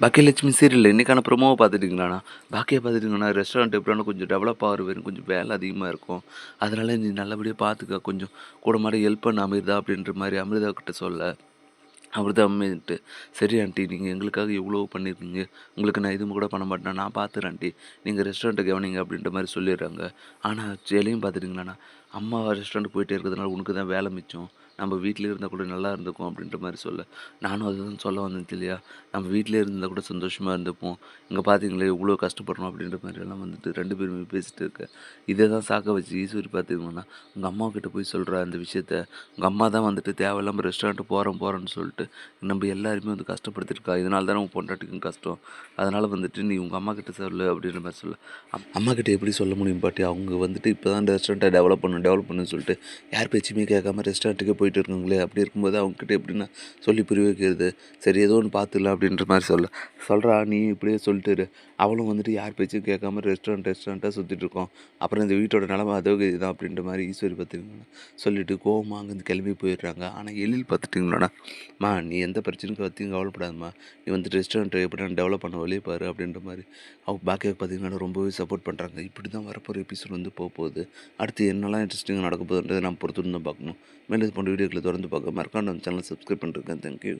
Baakiyalakshmi serial இன்றைக்கான ப்ரொமோவை பார்த்துட்டிங்களாண்ணா? பாக்கியை பார்த்துட்டிங்கன்னா restaurant எப்படின்னா கொஞ்சம் டெவலப் ஆகிற வரும் கொஞ்சம் வேலை அதிகமாக இருக்கும். அதனால் நீ நல்லபடியாக பார்த்துக்க. கொஞ்சம் கூட மாதிரி ஹெல்ப் பண்ண அமிர்தா அப்படின்ற மாதிரி அமிர்தா கிட்ட சொல்ல. அவர் தான் அம்மிட்டு சரி ஆண்டி நீங்கள் எங்களுக்காக இவ்வளோ பண்ணியிருக்கீங்க. உங்களுக்கு நான் இதுவும் கூட பண்ண மாட்டேன். நான் பார்த்துறேன் ஆண்டி. நீங்கள் ரெஸ்டாரண்ட்டை கவனிங்க அப்படின்ற மாதிரி சொல்லிடுறாங்க. ஆனால் ஜெயிலையும் பார்த்துட்டிங்களாண்ணா அம்மா ரெஸ்டாரண்ட்டுக்கு போயிட்டே இருக்கிறதுனால உனக்கு தான் வேலை மிச்சம். நம்ம வீட்டிலே இருந்தால் கூட நல்லா இருந்துக்கும் அப்படின்ற மாதிரி சொல்ல. நானும் அதுதான் சொல்ல வந்தேன் இல்லையா நம்ம வீட்டிலே இருந்தால் கூட சந்தோஷமாக இருந்துப்போம். இங்கே பார்த்தீங்களே இவ்வளோ கஷ்டப்படணும் அப்படின்ற மாதிரி எல்லாம் வந்துட்டு ரெண்டு பேருமே பேசிட்டு இருக்கேன் இதை தான் சாக்க வச்சு ஈஸ்வரி பார்த்துக்கோங்கன்னா உங்கள் அம்மா கிட்ட போய் சொல்கிற அந்த விஷயத்த. உங்கள் அம்மா தான் வந்துட்டு தேவையில்லாமல் ரெஸ்டாரண்ட்டு போகிறோம் போகிறோன்னு சொல்லிட்டு நம்ம எல்லாருமே வந்து கஷ்டப்படுத்திருக்கா. இதனால தானே உன் பொண்டாட்டிக்கும் கஷ்டம். அதனால் வந்துட்டு நீ உங்கள் அம்மா கிட்ட சொல்லு அப்படின்ற மாதிரி சொல்ல. அம்- அம்மா கிட்ட எப்படி சொல்ல முடியும் பாட்டி? அவங்க வந்துட்டு இப்போ தான் ரெஸ்டாரண்ட்டை டெவலப் பண்ணணும் டெவலப் பண்ணுன்னு சொல்லிட்டு யார் பேச்சுமே கேட்காம ரெஸ்டாரண்ட்டுக்கே போயிட்டு இருக்காங்களே? அப்படி இருக்கும்போது அவங்ககிட்ட எப்படின்னா சொல்லி புரிய வைக்கிறது? சரி ஏதோ ஒன்று பார்த்துடலாம் அப்படின்ற மாதிரி சொல்ல. சொல்கிறா நீ இப்படியே சொல்லிட்டு அவளும் வந்துட்டு யார் பேச்சும் கேட்காம ரெஸ்டாரண்ட் ரெஸ்டாரண்ட்டாக சுற்றிட்டு இருக்கோம். அப்புறம் இந்த வீட்டோட நிலமை அதோ இதுதான் அப்படின்ற மாதிரி ஈஸ்வரி பார்த்துட்டிங்கன்னா சொல்லிட்டு கோவமாக அங்கேருந்து கிளம்பி போயிடுறாங்க. ஆனால் எழில் பார்த்துட்டிங்களாண்ணா மா நீ எந்த பிரச்சனைக்கும் பற்றியும் கவலைப்படாதம்மா. நீ வந்து ரெஸ்டாரண்ட் எப்படி டெவலப் பண்ண வழியே பாரு அப்படின்ற மாதிரி. அவங்க பேக்கே பார்த்தீங்கன்னா ரொம்பவே சப்போர்ட் பண்ணுறாங்க இப்படி தான் வரப்போகிற எபிசோட் வந்து போக போகுது. அடுத்து என்னெல்லாம் இன்ட்ரெஸ்டிங்காக நடக்க போகுதுன்றதை நான் பொறுத்து தான் பார்க்கணும். மேலே இது போன்ற வீடியோக்களை தொடர்ந்து பார்க்க மறக்காம நம்ம சேனல் சப்ஸ்கிரைப் பண்ணிருக்கேன் தேங்க்யூ